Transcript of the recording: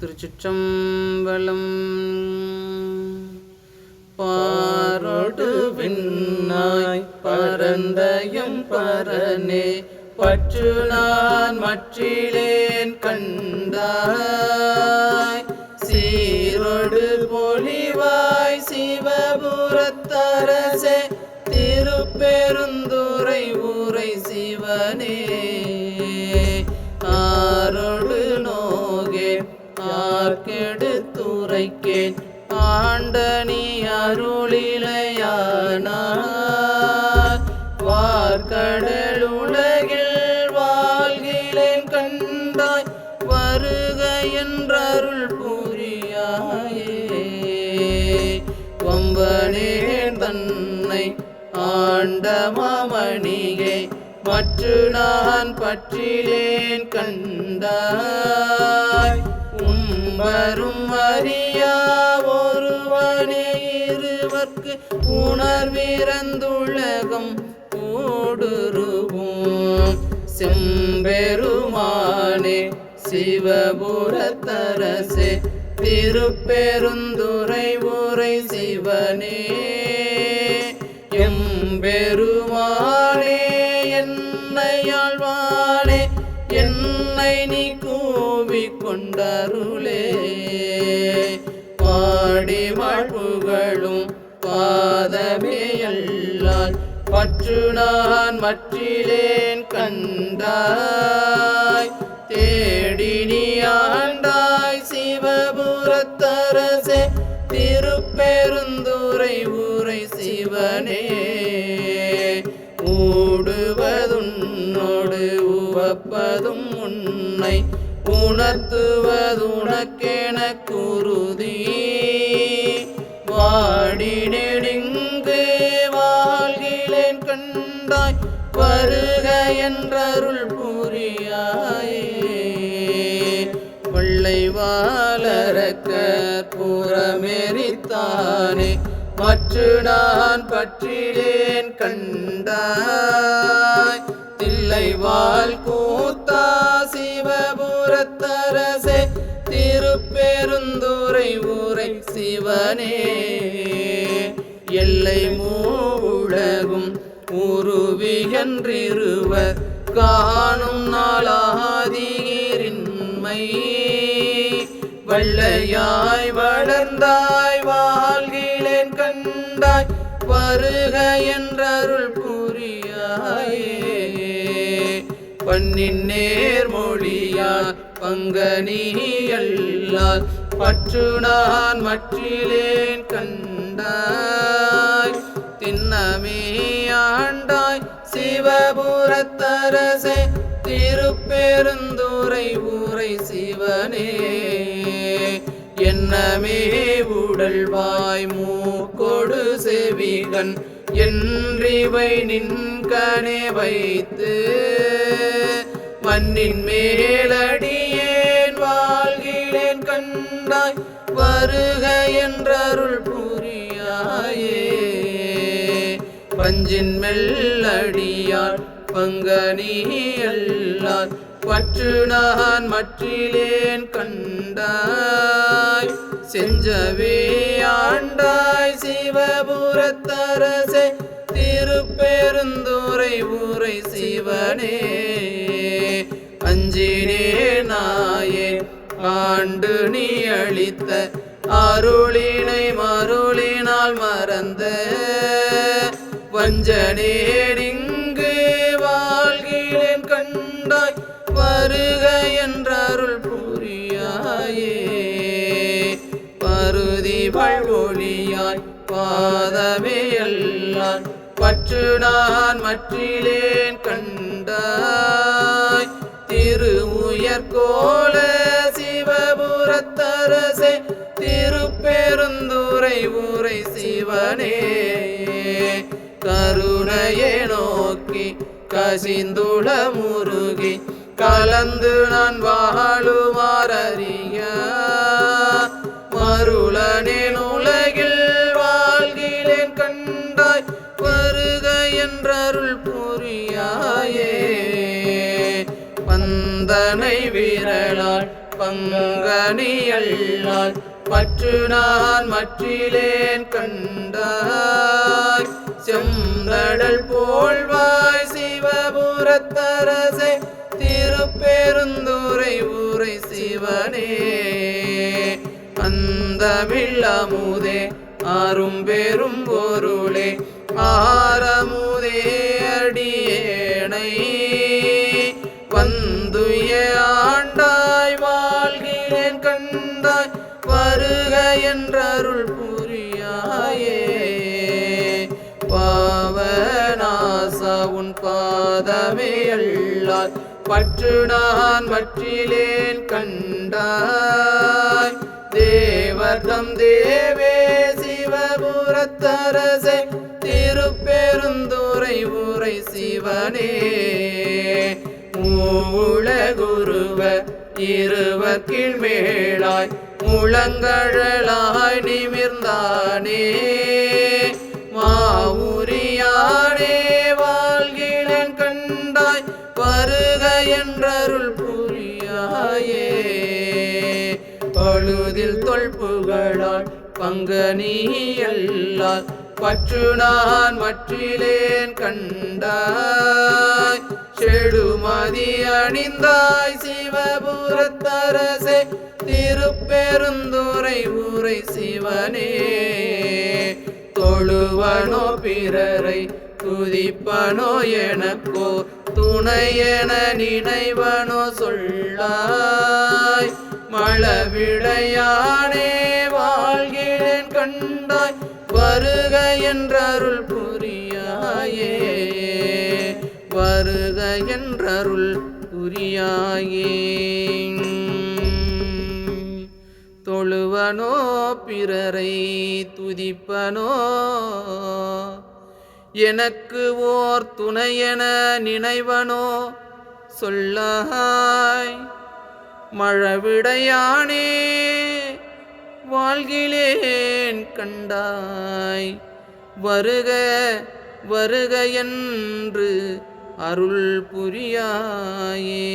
திருச்சிற்றம்பலம். பாரோடு விண்ணாய் பரந்தயம் பரனே பற்று நான் மற்றிலேன் கண்டார் கெடுத்துரைக்கேன் ஆண்டனி அருளிலையானார். வார்கடல் உலகில் வாழ்கிலேன் கண்டாய். வருக என்றருள் புரியாயே. வம்பனே தன்னை ஆண்ட மாமணியை. மற்ற நான் பற்றிலேன் கண்டாய். வரும் அறியா ஒருவனே இருவர்க்கு உணர்விறந்துலகம் கூடுருவோம் செம்பெருமானே சிவபுரத்தரசே திருப்பெருந்துரை உரை சிவனே. எம்பெருமானே என்னை நீ கூவிக் கொண்டருளே பாடி வாழ்வுகளும் பாதமே அல்லால் பற்று நான் மற்றிலேன் கண்டாய் உவப்பதும் உன்னை உணர்த்துவதுனக்கென குருதி. வாடி நெடுங்கு வாழ்கிலேன் கண்டாய் வருக என்றருள் புரியாயே. வெள்ளை வாழறக்க புறமெரித்தானே மற்று நான் பற்றிலேன் கண்டாய். தில்லைவாள் கூத்தா சிவபுரத்தரசே திருப்பெருந்துரை ஊரை சிவனே. எல்லை மூழகும் உருவியன்றிருவர் காணும் நாளாதீரின்மை வள்ளையாய் வளர்ந்தாய் வாழ்கிலேன் கண்டாய் வருக என்றருள் புரியாயே. பண்ணின் நேர்மொழியால் பங்கனி அல்லால் பற்று நான் மற்றிலேன் கண்டாய். தின்னமே ஆண்டாய் சிவபுரத்தரசே. திருப்பெருந்துரை ஊரை சிவனே. என்னமே உடல்வாய் மூக்கொடு செவிகன் என்றிவை நின்கணே வைத்து மண்ணின் மேலடியேன் வாழ்கிறேன் கண்டாய் வருக என்றருள் புரியாயே. பஞ்சின் மெல்லடியார் பங்கனி அல்லால் பற்று நான் மற்றிலேன் கண்டாய். செஞ்சவே ஆண்டாய் சிவபுரத்தரசே திருப்பெருந்துரை ஊரை சிவனே. அஞ்சினே நாயே ஆண்டு நீ அளித்த அருளினை மருளினால் மறந்த வஞ்சனேடிங் பாதமே பற்று நான் மற்றிலேன் கண்டாய். திரு உயர்கோல சிவபுரத்தரசே திருப்பெருந்துரை ஊரை சிவனே. கருணையை நோக்கி கசிந்துள முருகி கலந்து நான் வாழுமாறிய மருளனே என்றருள் புரியாயே. பந்தனை விரலால் பங்கனியல்லால் பற்று நான் மற்றிலேன் கண்டாய். செந்தடல் போல்வாய் சிவபுரத்தரசே திருப்பெருந்துரை ஊரை சிவனே. அந்தமில்லமுதே ஆறும் பெரும் பொருளே ஆரமு பாதமே பற்று நான் மற்றிலேன் கண்டாய். தேவர்தம் தேவே சிவபுரத்தரசே திருப்பெருந்துரை உரை சிவனே. மூல குருவ இருவர் கீழ்மேளாய் முழங்கழலாய் நிமிர்ந்தானே. தொல்புகழால் பங்கனியல்லால் பற்று நான் மற்றிலேன் கண்டாய். செடுமதி அணிந்தாய் சிவபுரத்தரசே. திருப்பெருந்துரை ஊரை சிவனே. தொழுவனோ பிறரை துதிப்பனோ எனக்கோ. துணையென நினைவனோ சொல்லாய். மழவிடையானே என்றருள் புரியாயே. வருக என்றருள் புரியாயே. தொழுவனோ பிறரை துதிப்பனோ. எனக்கு ஓர் துணையென நினைவனோ. சொல்லாய் மழவிடையானே. வாழ்கிலேன் கண்டாய். வருக வருக என்று அருள் புரியாயே.